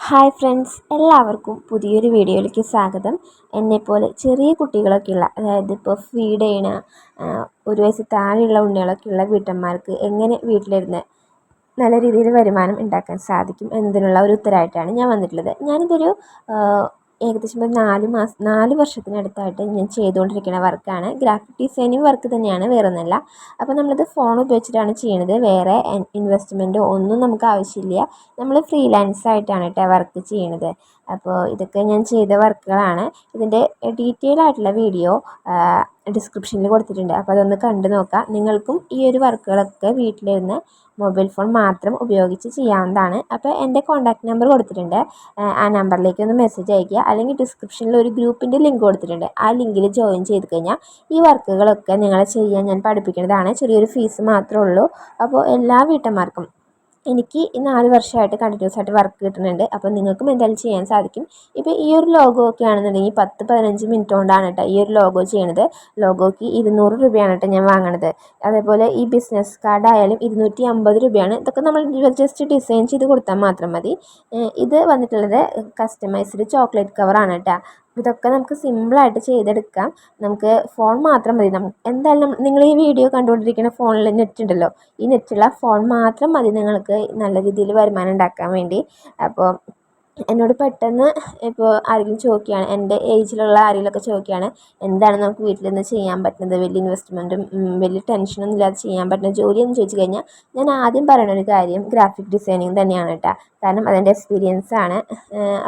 Hi friends എല്ലാവർക്കും പുതിയൊരു വീഡിയോയിലേക്ക് സ്വാഗതം. എന്നെപ്പോലെ ചെറിയ കുട്ടികളൊക്കെയുള്ള അതായത് ഇപ്പോൾ ഫീഡ് ചെയ്യണ ഒരു വയസ്സ് താഴെയുള്ള ഉണ്ണികളൊക്കെയുള്ള വീട്ടമ്മമാർക്ക് എങ്ങനെ വീട്ടിലിരുന്ന് നല്ല രീതിയിൽ വരുമാനം ഉണ്ടാക്കാൻ സാധിക്കും എന്നതിനുള്ള ഒരു ഉത്തരമായിട്ടാണ് ഞാൻ വന്നിട്ടുള്ളത്. ഞാനിതൊരു ഏകദേശം ഒരു നാല് മാസം നാല് വർഷത്തിനടുത്തായിട്ട് ഞാൻ ചെയ്തുകൊണ്ടിരിക്കുന്ന വർക്കാണ്. ഗ്രാഫിക് ഡിസൈനിങ് വർക്ക് തന്നെയാണ് വേറെ ഒന്നുമല്ല അപ്പോൾ നമ്മളിത് ഫോൺ ഉപയോഗിച്ചിട്ടാണ് ചെയ്യണത്. വേറെ ഇൻവെസ്റ്റ്മെന്റോ ഒന്നും നമുക്ക് ആവശ്യമില്ല. നമ്മൾ ഫ്രീലാൻസ് ആയിട്ടാണ് കേട്ടോ വർക്ക് ചെയ്യണത്. അപ്പോൾ ഇതൊക്കെ ഞാൻ ചെയ്ത വർക്കുകളാണ് ഇതിന്റെ ഡീറ്റെയിൽ ആയിട്ടുള്ള വീഡിയോ ഡിസ്ക്രിപ്ഷനിൽ കൊടുത്തിട്ടുണ്ട്. അപ്പോൾ അതൊന്ന് കണ്ടു നോക്കാം. നിങ്ങൾക്കും ഈ ഒരു വർക്കുകളൊക്കെ വീട്ടിലിരുന്ന് മൊബൈൽ ഫോൺ മാത്രം ഉപയോഗിച്ച് ചെയ്യാവുന്നതാണ്. അപ്പോൾ എന്റെ കോൺടാക്റ്റ് നമ്പർ കൊടുത്തിട്ടുണ്ട്. ആ നമ്പറിലേക്ക് ഒന്ന് മെസ്സേജ് അയക്കുക അല്ലെങ്കിൽ ഡിസ്ക്രിപ്ഷനിൽ ഒരു ഗ്രൂപ്പിന്റെ ലിങ്ക് കൊടുത്തിട്ടുണ്ട്. ആ ലിങ്കിൽ ജോയിൻ ചെയ്ത് കഴിഞ്ഞാൽ ഈ വർക്കുകളൊക്കെ നിങ്ങളെ ചെയ്യാൻ ഞാൻ പഠിപ്പിക്കുന്നതാണ്. ചെറിയൊരു ഫീസ് മാത്രമേ ഉള്ളൂ. അപ്പോൾ എല്ലാ വീട്ടമ്മമാർക്കും എനിക്ക് ഈ നാല് വർഷമായിട്ട് കണ്ടിന്യൂസ് ആയിട്ട് വർക്ക് കിട്ടുന്നുണ്ട്. അപ്പോൾ നിങ്ങൾക്കും എന്തായാലും ചെയ്യാൻ സാധിക്കും. ഇപ്പോൾ ഈ ഒരു ലോഗോ ഒക്കെ ആണെന്നുണ്ടെങ്കിൽ പത്ത് പതിനഞ്ച് മിനിറ്റ് കൊണ്ടാണ് കേട്ടോ ഈ ഒരു ലോഗോ ചെയ്യണത്. ലോഗോയ്ക്ക് ഇരുന്നൂറ് രൂപയാണ് കേട്ടോ ഞാൻ വാങ്ങണത്. അതേപോലെ ഈ ബിസിനസ് കാർഡ് ആയാലും ഇരുന്നൂറ്റി അമ്പത് രൂപയാണ്. ഇതൊക്കെ നമ്മൾ ജസ്റ്റ് ഡിസൈൻ ചെയ്ത് കൊടുത്താൽ മാത്രം മതി. ഇത് വന്നിട്ടുള്ളത് കസ്റ്റമൈസ്ഡ് ചോക്ലേറ്റ് കവറാണ് കേട്ടോ ഇതൊക്കെ നമുക്ക് സിമ്പിളായിട്ട് ചെയ്തെടുക്കാം. നമുക്ക് ഫോൺ മാത്രം മതി. നമുക്ക് എന്തായാലും നിങ്ങൾ ഈ വീഡിയോ കണ്ടുകൊണ്ടിരിക്കുന്ന ഫോണിൽ നെറ്റ് ഉണ്ടല്ലോ. ഈ നെറ്റുള്ള ഫോൺ മാത്രം മതി നിങ്ങൾക്ക് നല്ല രീതിയിൽ വരുമാനം ഉണ്ടാക്കാൻ വേണ്ടി. അപ്പോൾ എന്നോട് പെട്ടെന്ന് ഇപ്പോൾ ആരെങ്കിലും ചോദിക്കുകയാണ് എന്റെ ഏജിലുള്ള ആരെങ്കിലുമൊക്കെ ചോദിക്കുകയാണ് എന്താണ് നമുക്ക് വീട്ടിൽ നിന്ന് ചെയ്യാൻ പറ്റുന്നത്? വലിയ ഇൻവെസ്റ്റ്മെന്റും വലിയ ടെൻഷനൊന്നും ഇല്ലാതെ ചെയ്യാൻ പറ്റുന്ന ജോലിയെന്ന് ചോദിച്ചു കഴിഞ്ഞാൽ ഞാൻ ആദ്യം പറയുന്ന ഒരു കാര്യം ഗ്രാഫിക് ഡിസൈനിങ് തന്നെയാണ് കേട്ടോ. കാരണം അതെന്റെ എക്സ്പീരിയൻസാണ്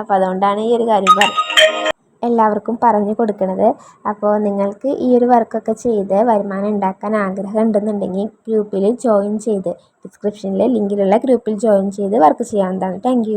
അപ്പോൾ അതുകൊണ്ടാണ് ഈ ഒരു കാര്യം പറയുന്നത് എല്ലാവർക്കും പറഞ്ഞു കൊടുക്കുന്നത് അപ്പോൾ നിങ്ങൾക്ക് ഈ ഒരു വർക്കൊക്കെ ചെയ്ത് വരുമാനം ഉണ്ടാക്കാൻ ആഗ്രഹം ഉണ്ടെന്നുണ്ടെങ്കിൽ ഗ്രൂപ്പിൽ ജോയിൻ ചെയ്ത് ഡിസ്ക്രിപ്ഷനിലെ ലിങ്കിലുള്ള ഗ്രൂപ്പിൽ ജോയിൻ ചെയ്ത് വർക്ക് ചെയ്യാവുന്നതാണ്. താങ്ക്